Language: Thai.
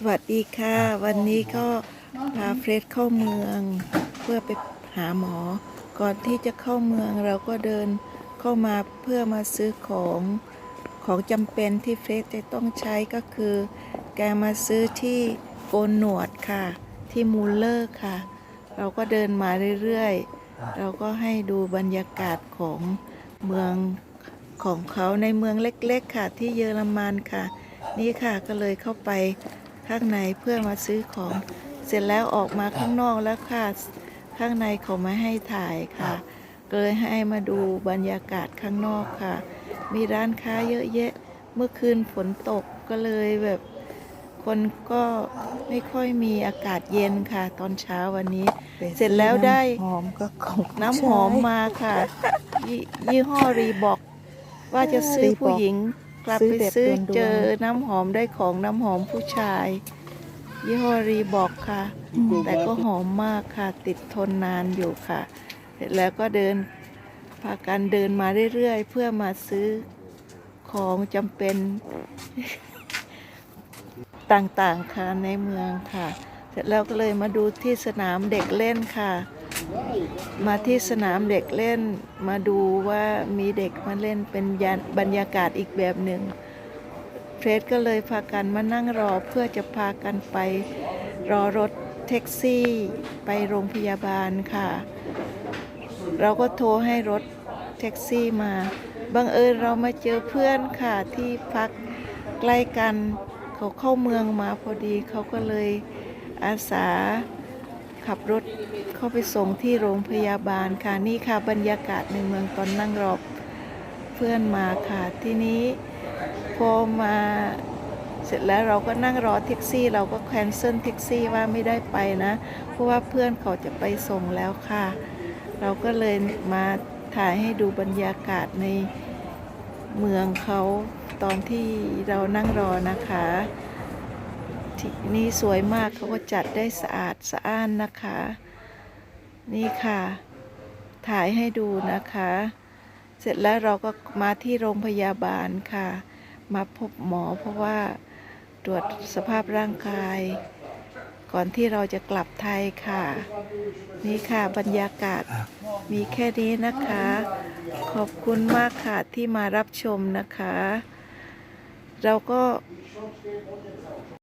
สวัสดีค่ะ วันนี้ก็พาเฟรดเข้าเมือง เพื่อไปหาหมอ ก่อนที่จะเข้าเมืองเราก็เดินเข้ามาเพื่อมาซื้อของของจำเป็นที่เฟรดจะต้องใช้ก็คือ แกมาซื้อที่โกนหนวดค่ะ ที่มูลเลอร์ค่ะ เราก็เดินมาเรื่อยๆ เราก็ให้ดูบรรยากาศของเมืองของเขาในเมืองเล็กๆค่ะที่เยอรมันค่ะ นี่ค่ะก็เลยเข้าไป ข้างในเพื่อมาซื้อของ เสร็จแล้วออกมาข้างนอกแล้วค่ะ ข้างในเขาไม่ให้ถ่ายค่ะก็เลยให้มาดูบรรยากาศข้างนอกค่ะ มีร้านค้าเยอะแยะ เมื่อคืนฝนตกก็เลยแบบ คนก็ไม่ค่อยมีอากาศเย็นค่ะ ตอนเช้าวันนี้ เสร็จแล้วได้หอมก็ของน้ำหอมมาค่ะยยี่ห้อรีบอกว่าจะซื้อผู้หญิง กลับไปซื้อเจอน้ำหอมได้ของน้ำหอมผู้ชาย ยี่ห้อรีบอกค่ะ แต่ก็หอมมากค่ะ ติดทนนานอยู่ค่ะ เสร็จแล้วก็เดินพากันเดินมาเรื่อยๆ เพื่อมาซื้อของจำเป็นต่างๆค่ะในเมืองค่ะ เสร็จแล้วก็เลยมาดูที่สนามเด็กเล่นค่ะ มาที่สนามเด็กเล่นมาดูว่ามีเด็กมาเล่นเป็นยานบรรยากาศอีกแบบหนึ่งเฟรดก็เลยพากันมานั่งรอเพื่อจะพากันไปรอรถแท็กซี่ ไปโรงพยาบาลค่ะ เราก็โทรให้รถแท็กซี่มาบังเอิญเรามาเจอเพื่อนค่ะที่พักใกล้กันเขาเข้าเมืองมาพอดีเขาก็เลยอาสา ขับรถเข้าไปส่งที่โรงพยาบาลค่ะนี่ค่ะบรรยากาศในเมืองตอนนั่งรอเพื่อนมาค่ะที่นี้พอมาเสร็จแล้วเราก็นั่งรอแท็กซี่ เราก็แคนเซิลแท็กซี่ว่าไม่ได้ไปนะ เพราะว่าเพื่อนเขาจะไปส่งแล้วค่ะ เราก็เลยมาถ่ายให้ดูบรรยากาศในเมืองเขาตอนที่เรานั่งรอนะคะ ที่นี่สวยมากเขาก็จัดได้สะอาดสะอ้านนะคะ นี่ค่ะ ถ่ายให้ดูนะคะ เสร็จแล้วเราก็มาที่โรงพยาบาลค่ะ มาพบหมอเพราะว่าตรวจสภาพร่างกาย ก่อนที่เราจะกลับไทยค่ะ นี่ค่ะบรรยากาศมีแค่นี้นะคะ ขอบคุณมากค่ะที่มารับชมนะคะ เราก็